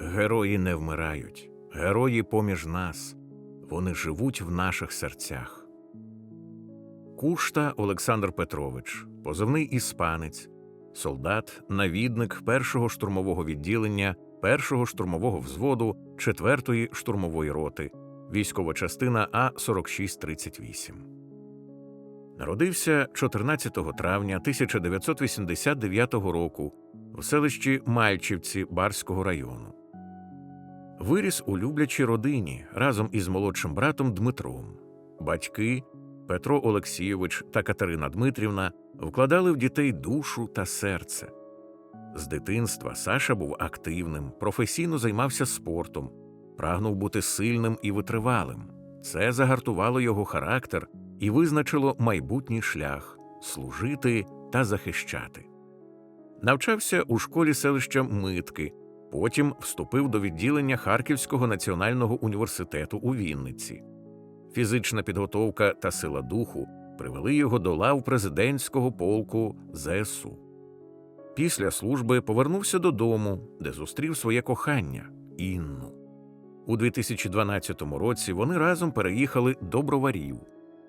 Герої не вмирають, герої поміж нас, вони живуть в наших серцях. Кушта Олександр Петрович, позивний іспанець, солдат, навідник першого штурмового відділення, першого штурмового взводу, 4-ї штурмової роти, військова частина А 4638. Народився 14 травня 1989 року в селищі Мальчівці Барського району. Виріс у люблячій родині разом із молодшим братом Дмитром. Батьки Петро Олексійович та Катерина Дмитрівна вкладали в дітей душу та серце. З дитинства Саша був активним, професійно займався спортом, прагнув бути сильним і витривалим. Це загартувало його характер і визначило майбутній шлях служити та захищати. Навчався у школі селища Митки, потім вступив до відділення Харківського національного університету у Вінниці. Фізична підготовка та сила духу привели його до лав президентського полку ЗСУ. Після служби повернувся додому, де зустрів своє кохання Інну. У 2012 році вони разом переїхали до Броварів,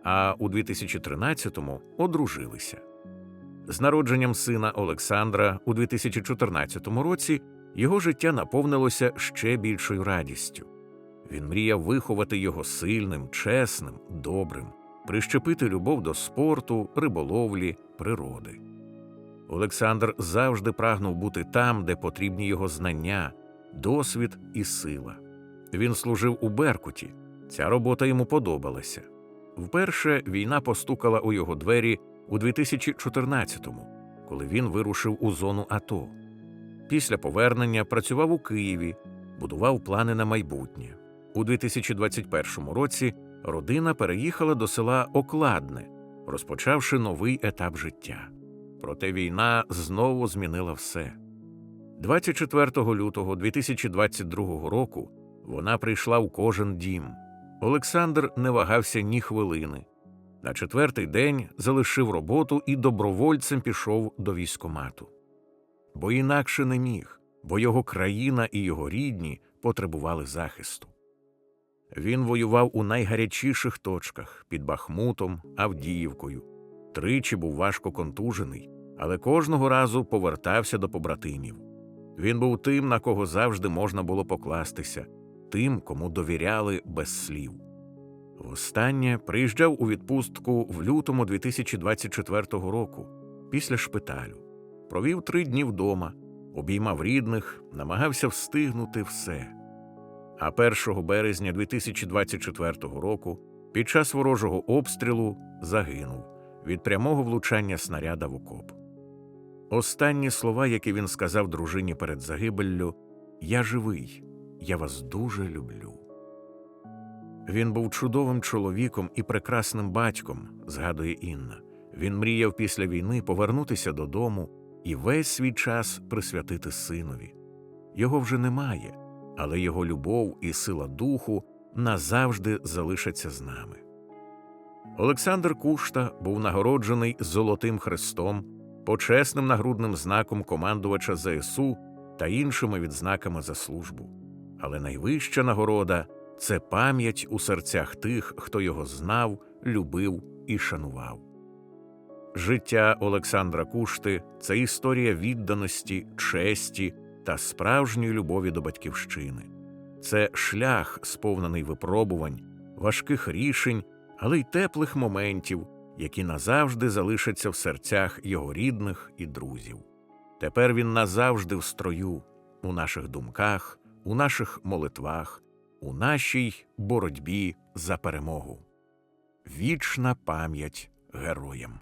а у 2013-му одружилися. З народженням сина Олександра у 2014 році його життя наповнилося ще більшою радістю. Він мріяв виховати його сильним, чесним, добрим, прищепити любов до спорту, риболовлі, природи. Олександр завжди прагнув бути там, де потрібні його знання, досвід і сила. Він служив у Беркуті. Ця робота йому подобалася. Вперше війна постукала у його двері у 2014-му, коли він вирушив у зону АТО. Після повернення працював у Києві, будував плани на майбутнє. У 2021 році родина переїхала до села Окладне, розпочавши новий етап життя. Проте війна знову змінила все. 24 лютого 2022 року вона прийшла в кожен дім. Олександр не вагався ні хвилини. На четвертий день залишив роботу і добровольцем пішов до військомату. Бо інакше не міг, бо його країна і його рідні потребували захисту. Він воював у найгарячіших точках під Бахмутом, Авдіївкою. Тричі був важко контужений, але кожного разу повертався до побратимів. Він був тим, на кого завжди можна було покластися, тим, кому довіряли без слів. Востаннє приїжджав у відпустку в лютому 2024 року, після шпиталю. Провів три дні вдома, обіймав рідних, намагався встигнути все. А 1 березня 2024 року, під час ворожого обстрілу, загинув від прямого влучання снаряда в окоп. Останні слова, які він сказав дружині перед загибеллю Я живий, я вас дуже люблю. Він був чудовим чоловіком і прекрасним батьком, згадує Інна. Він мріяв після війни повернутися додому і весь свій час присвятити синові. Його вже немає, але його любов і сила духу назавжди залишаться з нами. Олександр Кушта був нагороджений Золотим Хрестом, почесним нагрудним знаком командувача ЗСУ та іншими відзнаками за службу. Але найвища нагорода це пам'ять у серцях тих, хто його знав, любив і шанував. Життя Олександра Кушти це історія відданості, честі та справжньої любові до батьківщини. Це шлях, сповнений випробувань, важких рішень, але й теплих моментів, які назавжди залишаться в серцях його рідних і друзів. Тепер він назавжди в строю, у наших думках, у наших молитвах, у нашій боротьбі за перемогу. Вічна пам'ять героям.